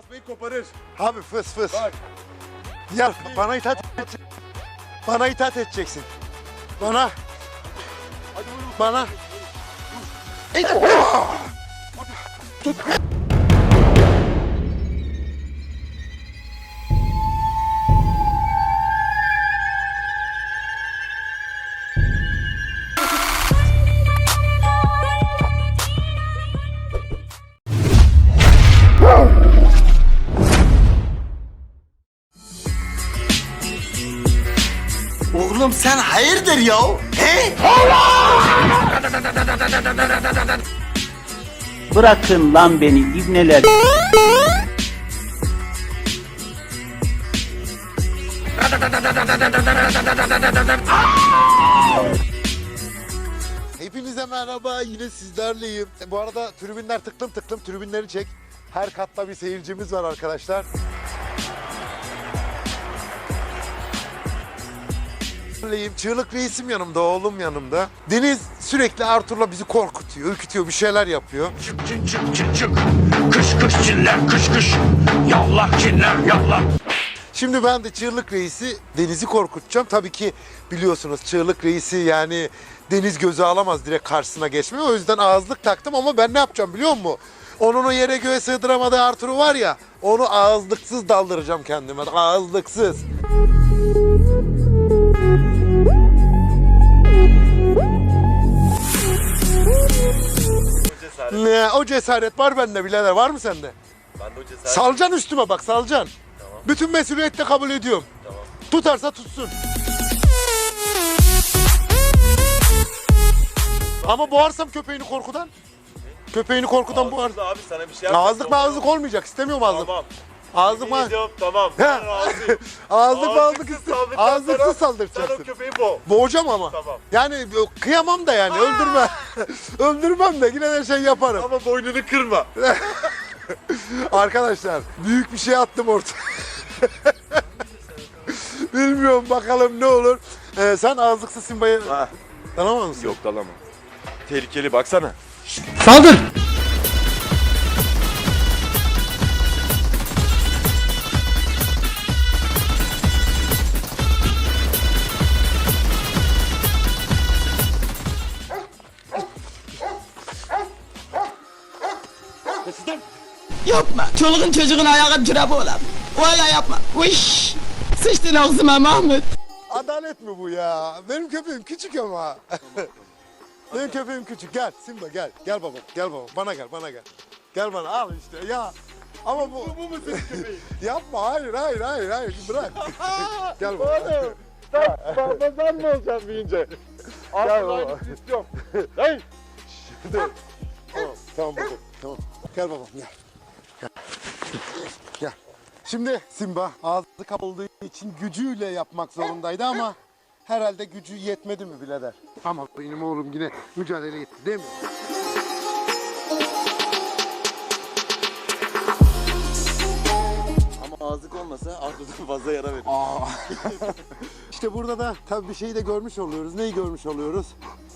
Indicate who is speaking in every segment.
Speaker 1: tasmayı koparır.
Speaker 2: Abi fıs fıs.
Speaker 1: Bak.
Speaker 2: Ya bana itaat edeceksin. Bana itaat edeceksin. Bana.
Speaker 1: Hadi vurun.
Speaker 2: Bana.
Speaker 3: Oğlum hayırdır ya? He?
Speaker 4: Bırakın lan beni ibneler.
Speaker 2: Hepinize merhaba. Yine sizlerleyim. Bu arada tribünler tıklım tıklım. Tribünleri çek. Her katta bir seyircimiz var arkadaşlar. Söyleyeyim, Çığlık reisim yanımda, oğlum yanımda. Deniz sürekli Arthur'la bizi korkutuyor, ürkütüyor, bir şeyler yapıyor.
Speaker 5: Çık çık çık çık çık. Kış kış çiller kış kış. Yallah çiller yallah.
Speaker 2: Şimdi ben de Çığlık Reis'i Deniz'i korkutacağım. Tabii ki biliyorsunuz Çığlık Reis'i yani Deniz gözü alamaz direkt karşısına geçmeye. O yüzden ağızlık taktım ama ben ne yapacağım biliyor musun? Onun o yere göğe sığdıramadığı Arthur'u var ya onu ağızlıksız daldıracağım kendime. Ağızlıksız. Ne o cesaret var bende birader var mı sende?
Speaker 1: Ben de o cesaret.
Speaker 2: Salcan üstüme bak salcan. Bütün mesuliyeti de kabul ediyorum. Tutarsa tutsun. Ama boğarsam köpeğini korkudan. Köpeğini korkudan boğar.
Speaker 1: Abi sana bir şey yapmam.
Speaker 2: Ağızlık mağızlık olmayacak. istemiyorum ağızlık.
Speaker 1: Tamam.
Speaker 2: Mağızlık.
Speaker 1: ediyorum, Tamam. Ben razıyım.
Speaker 2: Mağızlık
Speaker 1: Ağızlıksız
Speaker 2: istemiyorum.
Speaker 1: saldıktan sonra Sen o
Speaker 2: saldıracaksın.
Speaker 1: köpeği boğ.
Speaker 2: Boğacağım ama.
Speaker 1: Tamam.
Speaker 2: Yani kıyamam da yani öldürme. Öldürmem de yine de şey yaparım.
Speaker 1: Ama boynunu kırma.
Speaker 2: Arkadaşlar büyük bir şey attım ortaya. Bilmiyorum bakalım ne olur. Ee, sen ağızlıksız Simba'yı
Speaker 1: Ha.
Speaker 2: tanımaz mısın?
Speaker 1: Yok dalamam. Tehlikeli baksana.
Speaker 4: Saldır!
Speaker 6: Yapma. Çoluğun çocuğun ayağı çorabı olan. Valla yapma. Uş. Sıçtın ağzıma Mahmut.
Speaker 2: Adalet mi bu ya? Benim köpeğim küçük ama. Benim köpeğim küçük. Gel Simba gel. Gel baba. Gel baba. Bana gel bana gel. Gel bana al işte ya. Ama bu... Bu, mu senin köpeğin? Yapma hayır hayır hayır hayır bırak. gel baba.
Speaker 1: Sen pazar mı olacaksın büyüyünce?
Speaker 2: Gel
Speaker 1: Asıl
Speaker 2: baba.
Speaker 1: aynısını istiyorum. Hey!
Speaker 2: Dur. Tamam, tamam baba. Tamam. Gel babam. Gel. Gel. Şimdi Simba ağzı kapalı için gücüyle yapmak zorundaydı ama herhalde gücü yetmedi mi birader? Ama benim oğlum yine mücadele etti değil mi?
Speaker 1: Ama ağızlık olmasa Arthur'dan fazla yara verir.
Speaker 2: İşte burada da tabii bir şeyi de görmüş oluyoruz. Neyi görmüş oluyoruz?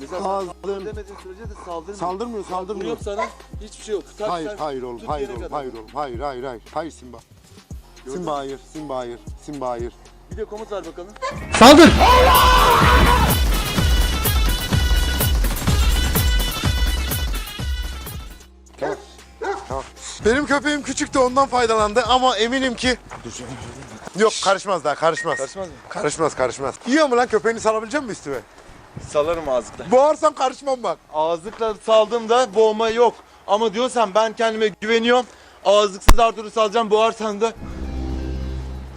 Speaker 1: Mesela
Speaker 2: Ağzın-
Speaker 1: demediğin sürece de saldırmıyor.
Speaker 2: Saldırmıyor, saldırmıyor.
Speaker 1: Vuruyorum sana hiçbir şey yok. Tutar
Speaker 2: Hayır,
Speaker 1: sen,
Speaker 2: hayır oğlum,
Speaker 1: tut
Speaker 2: hayır
Speaker 1: yere
Speaker 2: oğlum,
Speaker 1: kadar.
Speaker 2: hayır oğlum, hayır, hayır, hayır. Hayır Simba.
Speaker 1: Gördün
Speaker 2: Simba
Speaker 1: mü?
Speaker 2: hayır, Simba hayır, Simba hayır.
Speaker 1: Bir de komut ver bakalım.
Speaker 4: Saldır!
Speaker 2: Benim köpeğim küçüktü ondan faydalandı ama eminim ki... Yok karışmaz daha karışmaz.
Speaker 1: Karışmaz mı?
Speaker 2: Karışmaz karışmaz. Yiyor mu lan köpeğini salabilecek misin üstüme?
Speaker 1: Salarım ağızlıkla.
Speaker 2: Boğarsam karışmam bak.
Speaker 1: Ağızlıkla saldığımda boğma yok. Ama diyorsan ben kendime güveniyorum. Ağızlıksız Arthur'u salacağım boğarsan da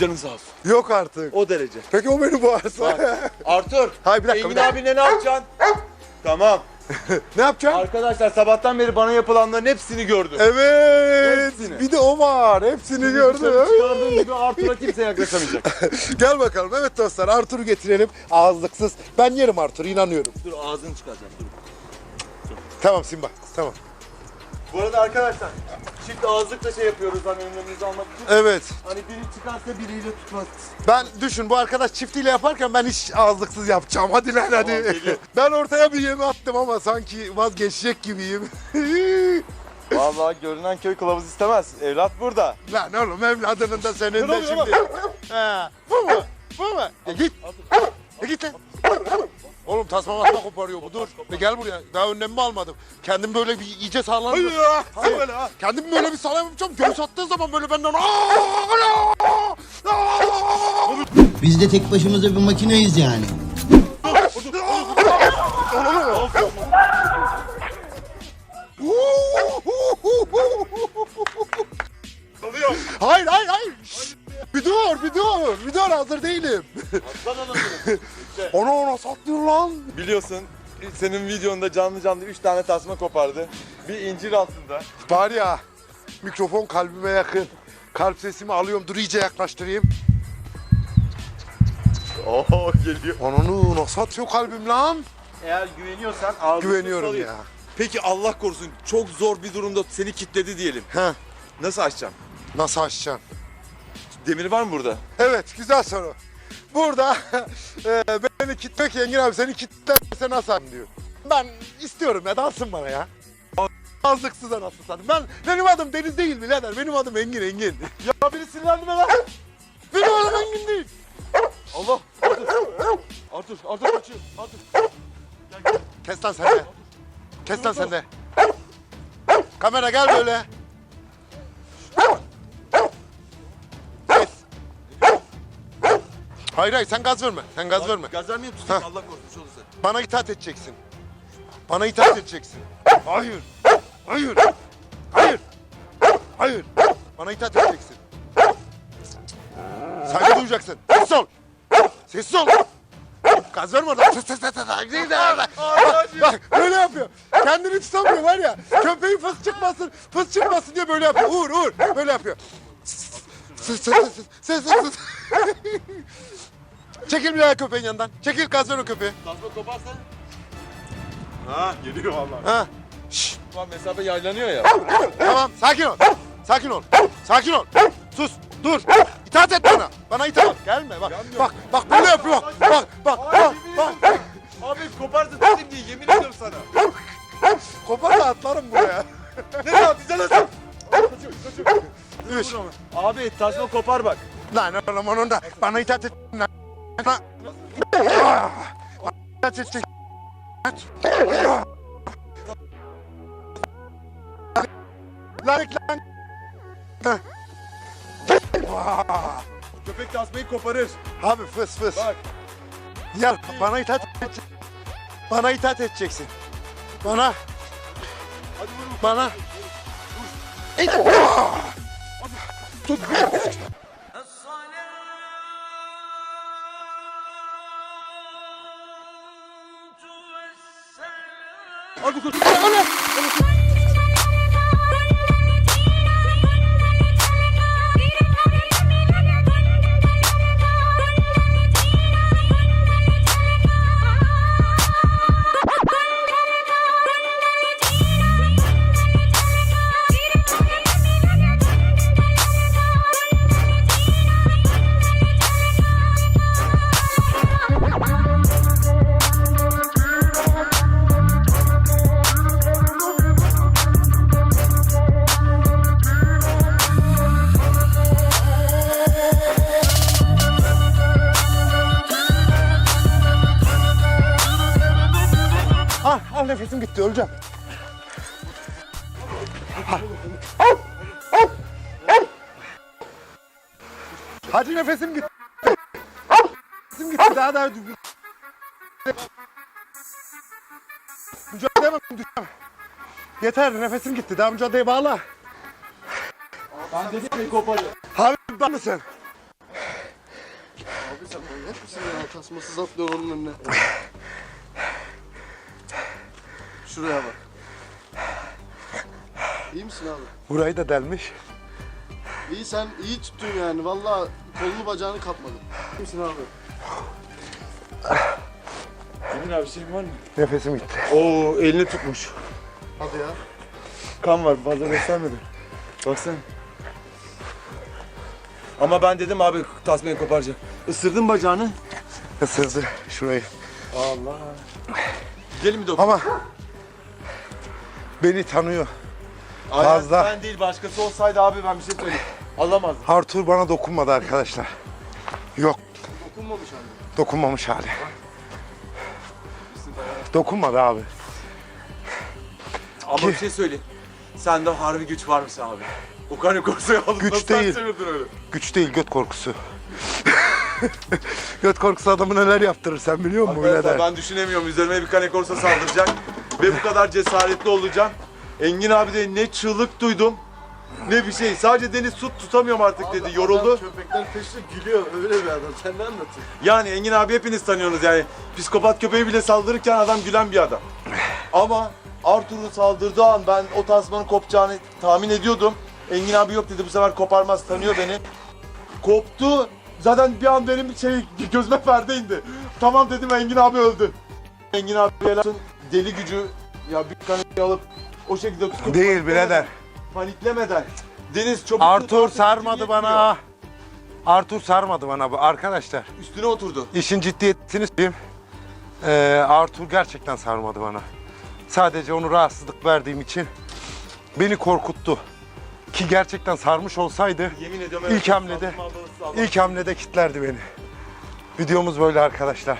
Speaker 1: canın sağ olsun.
Speaker 2: Yok artık.
Speaker 1: O derece.
Speaker 2: Peki o beni boğarsa?
Speaker 1: Bak. Arthur.
Speaker 2: Hayır, bir dakika,
Speaker 1: Engin abinle ne yapacaksın? tamam.
Speaker 2: ne yapacaksın?
Speaker 1: Arkadaşlar sabahtan beri bana yapılanların hepsini gördüm.
Speaker 2: Evet.
Speaker 1: Hepsini.
Speaker 2: Bir de o var. Hepsini gördüm.
Speaker 1: Çıkardığım gibi Arthur'a kimse yaklaşamayacak.
Speaker 2: Gel bakalım. Evet dostlar Arthur'u getirelim. Ağızlıksız. Ben yerim Arthur'u inanıyorum.
Speaker 1: dur ağzını çıkaracağım dur.
Speaker 2: Tamam Simba. Tamam.
Speaker 1: Bu arada arkadaşlar çift ağızlıkla şey yapıyoruz hani önlemimizi almak için.
Speaker 2: Evet.
Speaker 1: Hani biri çıkarsa biriyle tutmaz.
Speaker 2: Ben düşün bu arkadaş çiftiyle yaparken ben hiç ağızlıksız yapacağım. Hadi lan hadi.
Speaker 1: geliyorum.
Speaker 2: ben ortaya bir yemi attım ama sanki vazgeçecek gibiyim.
Speaker 1: Vallahi görünen köy kılavuz istemez. Evlat burada.
Speaker 2: Lan oğlum evladının da senin de şimdi. Ha, bu mu? Bu mu? Ya git. Ya git lan. Oğlum tasma masma koparıyor bu dur. Ve gel buraya. Daha önlemimi almadım. Kendim böyle bir iyice sağlandım. Hayır.
Speaker 1: böyle ha.
Speaker 2: Kendim böyle bir sağlam yapacağım. Göğüs attığı zaman böyle benden!
Speaker 3: Biz de tek başımıza bir makineyiz yani.
Speaker 2: Hayır hayır hayır. Bir dur bir dur. Bir dur hazır değilim. Ona ona satlıyor lan.
Speaker 1: Biliyorsun senin videonda canlı canlı 3 tane tasma kopardı. Bir incir altında.
Speaker 2: Var ya mikrofon kalbime yakın. Kalp sesimi alıyorum. Dur iyice yaklaştırayım.
Speaker 1: Oo geliyor.
Speaker 2: Onu nasıl atıyor kalbim lan?
Speaker 1: Eğer güveniyorsan ağzını
Speaker 2: Güveniyorum ya.
Speaker 1: Peki Allah korusun çok zor bir durumda seni kilitledi diyelim.
Speaker 2: He.
Speaker 1: Nasıl açacağım?
Speaker 2: Nasıl açacaksın?
Speaker 1: Demir var mı burada?
Speaker 2: Evet güzel soru. Burada e, beni kitlemek Engin abi seni kitlerse nasıl diyor. Ben istiyorum ya dalsın bana ya. Azlıksız anasını satayım. Ben, benim adım Deniz değil birader. Benim adım Engin Engin.
Speaker 1: Ya biri sinirlendi mi lan?
Speaker 2: Benim adım Engin değil.
Speaker 1: Allah! Artur! Artur! Artur kaçıyor! Artur!
Speaker 2: Kes lan sen de. Kes lan sen de. Kamera gel böyle. Hayır hayır sen gaz verme. Sen gaz verme.
Speaker 1: Gaz vermeyeyim tutayım. Allah korusun olursa.
Speaker 2: Bana itaat edeceksin. Bana itaat edeceksin. Hayır. Hayır. Hayır. Hayır. Bana itaat edeceksin. Saygı duyacaksın. Sessiz ol. Sessiz ol. Gaz verme oradan. Tıs tıs tıs tıs. Bak, bak böyle yapıyor. Kendini tutamıyor var ya. Köpeğin fıs çıkmasın, fıs çıkmasın diye böyle yapıyor. Uğur, Uğur. Böyle yapıyor. Tıs tıs tıs tıs tıs tıs tıs. Çekil bir daha köpeğin yanından. Çekil gaz ver o köpeği.
Speaker 1: Tasma koparsa. Ha geliyor vallahi.
Speaker 2: Ha. Şşş.
Speaker 1: Ulan mesafe yaylanıyor ya.
Speaker 2: Tamam sakin ol. Sakin ol. Sakin ol. Sus. Dur. İtaat et bana. Bana itaat. Gelme bak. Bak bak böyle yapıyor. Bak bak bak bak. bak.
Speaker 1: Abi koparsa tutayım diye yemin ediyorum sana.
Speaker 2: Kopar da atlarım buraya.
Speaker 1: Ne atacaksın sen? Kaçıyor kaçıyor. Abi tasma kopar bak.
Speaker 2: Lan oğlum onun da bana itaat et. Lan. Edecek. Lan.
Speaker 1: Köpek tasmayı koparır.
Speaker 2: Abi fıs fıs.
Speaker 1: Bak.
Speaker 2: Ya bana itaat edeceksin. Bana itaat edeceksin. Bana.
Speaker 1: Hadi vurun.
Speaker 2: Bana.
Speaker 1: Hadi koş.
Speaker 2: Ah, ah nefesim gitti öleceğim. Hadi nefesim gitti. Nefesim gitti daha daha Mücadele edemem düşeceğim. Yeter nefesim gitti daha mücadeleye bağla.
Speaker 1: Ben dedim ya koparıyor.
Speaker 2: Abi ben mısın?
Speaker 7: Tasmasız atlıyor onun önüne. Şuraya bak. İyi misin abi?
Speaker 2: Burayı da delmiş.
Speaker 7: İyi sen iyi tuttun yani. Vallahi kolunu bacağını kapmadın. İyi misin abi?
Speaker 1: Emin abi şeyin var mı?
Speaker 2: Nefesim gitti.
Speaker 1: Oo elini tutmuş.
Speaker 7: Hadi ya.
Speaker 1: Kan var fazla göstermedi. Baksana. Ama ben dedim abi tasmayı koparacak. Isırdın bacağını.
Speaker 2: Isırdı şurayı.
Speaker 1: Gelin bir dokun.
Speaker 2: Ama beni tanıyor.
Speaker 1: Aynen
Speaker 2: Fazla.
Speaker 1: Sen değil başkası olsaydı abi ben bir şey söyleyeyim. Alamazdım.
Speaker 2: Artur bana dokunmadı arkadaşlar. Yok
Speaker 7: Dokunmamış abi.
Speaker 2: dokunmamış hali. Dokunmadı abi.
Speaker 1: Ama bir şey söyleyeyim. Sende harbi güç varmış abi. O kanı korsuyu aldın.
Speaker 2: Güç
Speaker 1: nasıl
Speaker 2: değil.
Speaker 1: öyle?
Speaker 2: Güç değil göt korkusu. göt korkusu adamı neler yaptırır sen biliyor musun
Speaker 1: Arkadaşlar
Speaker 2: birader?
Speaker 1: ben düşünemiyorum. Üzerime bir kane korsa saldıracak. Ve bu kadar cesaretli olacağım. Engin abi de ne çığlık duydum. Ne bir şey. Sadece Deniz tut tutamıyorum artık dedi. Yoruldu.
Speaker 7: Köpekler peşte gülüyor. Öyle bir adam. Sen ne anlatıyorsun?
Speaker 1: Yani Engin abi hepiniz tanıyorsunuz yani. Psikopat köpeği bile saldırırken adam gülen bir adam. Ama Arthur'un saldırdığı an ben o tasmanın kopacağını tahmin ediyordum. Engin abi yok dedi bu sefer koparmaz tanıyor beni. Koptu. Zaten bir an benim şey gözüme perde indi. Tamam dedim Engin abi öldü. Engin abi helal deli gücü ya bir kaneyi alıp o şekilde tutup
Speaker 2: Değil
Speaker 1: paniklemeden-
Speaker 2: birader.
Speaker 1: Paniklemeden. Deniz çabuk
Speaker 2: Artur
Speaker 1: tut,
Speaker 2: sarmadı bana. Artur sarmadı bana bu arkadaşlar.
Speaker 1: Üstüne oturdu.
Speaker 2: İşin ciddiyetini söyleyeyim. Ee, Artur gerçekten sarmadı bana. Sadece onu rahatsızlık verdiğim için beni korkuttu. Ki gerçekten sarmış olsaydı
Speaker 1: Yemin ediyorum
Speaker 2: İlk
Speaker 1: evet,
Speaker 2: hamlede-
Speaker 1: ablanızı sağlam.
Speaker 2: ilk hamlede kitlerdi beni. Videomuz böyle arkadaşlar.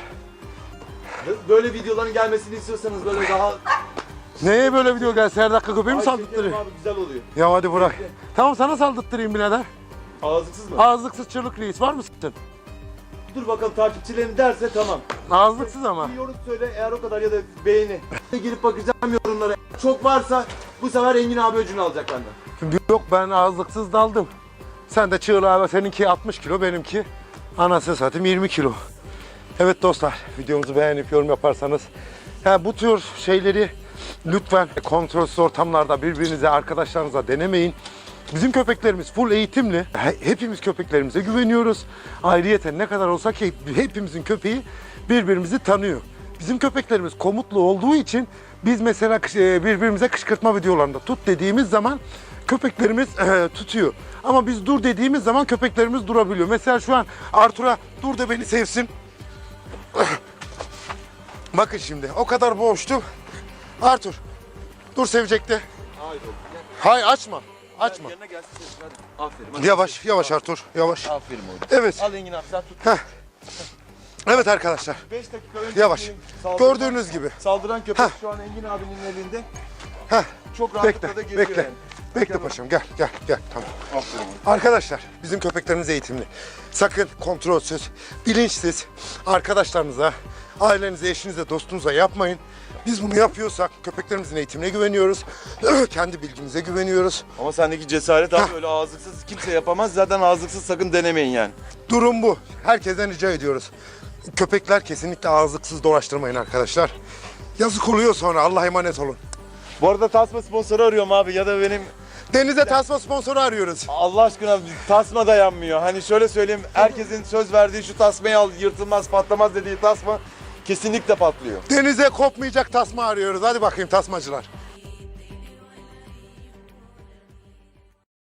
Speaker 1: Böyle videoların gelmesini istiyorsanız böyle daha
Speaker 2: Neye böyle video gelse her dakika köpeği mi
Speaker 1: Ay, abi güzel oluyor.
Speaker 2: Ya hadi bırak. Tamam sana saldırttırayım birader.
Speaker 1: Ağızlıksız mı?
Speaker 2: Ağızlıksız çırlık reis var mısın?
Speaker 1: Dur bakalım takipçilerim derse tamam.
Speaker 2: Ağızlıksız ama.
Speaker 1: Bir yorum söyle eğer o kadar ya da beğeni. Girip bakacağım yorumlara. Çok varsa bu sefer Engin abi öcünü alacak benden.
Speaker 2: Yok ben ağızlıksız daldım. Sen de çığlığa seninki 60 kilo benimki anasını satayım 20 kilo. Evet dostlar videomuzu beğenip yorum yaparsanız ha, bu tür şeyleri lütfen kontrolsüz ortamlarda birbirinize arkadaşlarınıza denemeyin. Bizim köpeklerimiz full eğitimli. He- Hepimiz köpeklerimize güveniyoruz. Ayrıyeten ne kadar olsa ki hepimizin köpeği birbirimizi tanıyor. Bizim köpeklerimiz komutlu olduğu için biz mesela e, birbirimize kışkırtma videolarında tut dediğimiz zaman köpeklerimiz e, tutuyor. Ama biz dur dediğimiz zaman köpeklerimiz durabiliyor. Mesela şu an Artur'a dur da beni sevsin. Bakın şimdi o kadar boğuştum. Artur dur sevecekti. Hayır açma. Açma.
Speaker 1: Yerine gelsin. Aferin. hadi.
Speaker 2: Yavaş yavaş Artur yavaş.
Speaker 1: Aferin oğlum.
Speaker 2: Evet.
Speaker 1: Al Engin abi sen tut.
Speaker 2: Evet arkadaşlar.
Speaker 1: 5 dakika önce
Speaker 2: Yavaş.
Speaker 1: saldıran-
Speaker 2: Gördüğünüz gibi.
Speaker 1: Saldıran köpek
Speaker 2: Heh.
Speaker 1: şu an Engin abinin elinde.
Speaker 2: Heh.
Speaker 1: Çok rahatlıkla da
Speaker 2: Bekle,
Speaker 1: geziyor
Speaker 2: bekle.
Speaker 1: yani.
Speaker 2: Bekle paşam gel gel gel tamam.
Speaker 1: Aferin.
Speaker 2: Arkadaşlar bizim köpeklerimiz eğitimli. Sakın kontrolsüz, bilinçsiz arkadaşlarınıza, ailenize, eşinize, dostunuza yapmayın. Biz bunu yapıyorsak köpeklerimizin eğitimine güveniyoruz. Kendi bilgimize güveniyoruz.
Speaker 1: Ama sendeki cesaret abi öyle ağızlıksız kimse yapamaz. Zaten ağızlıksız sakın denemeyin yani.
Speaker 2: Durum bu. Herkesten rica ediyoruz. Köpekler kesinlikle ağızlıksız dolaştırmayın arkadaşlar. Yazık oluyor sonra Allah'a emanet olun.
Speaker 1: Bu arada tasma sponsoru arıyorum abi ya da benim
Speaker 2: Denize tasma sponsoru arıyoruz.
Speaker 1: Allah aşkına tasma dayanmıyor. Hani şöyle söyleyeyim herkesin söz verdiği şu tasmayı al yırtılmaz patlamaz dediği tasma kesinlikle patlıyor.
Speaker 2: Denize kopmayacak tasma arıyoruz. Hadi bakayım tasmacılar.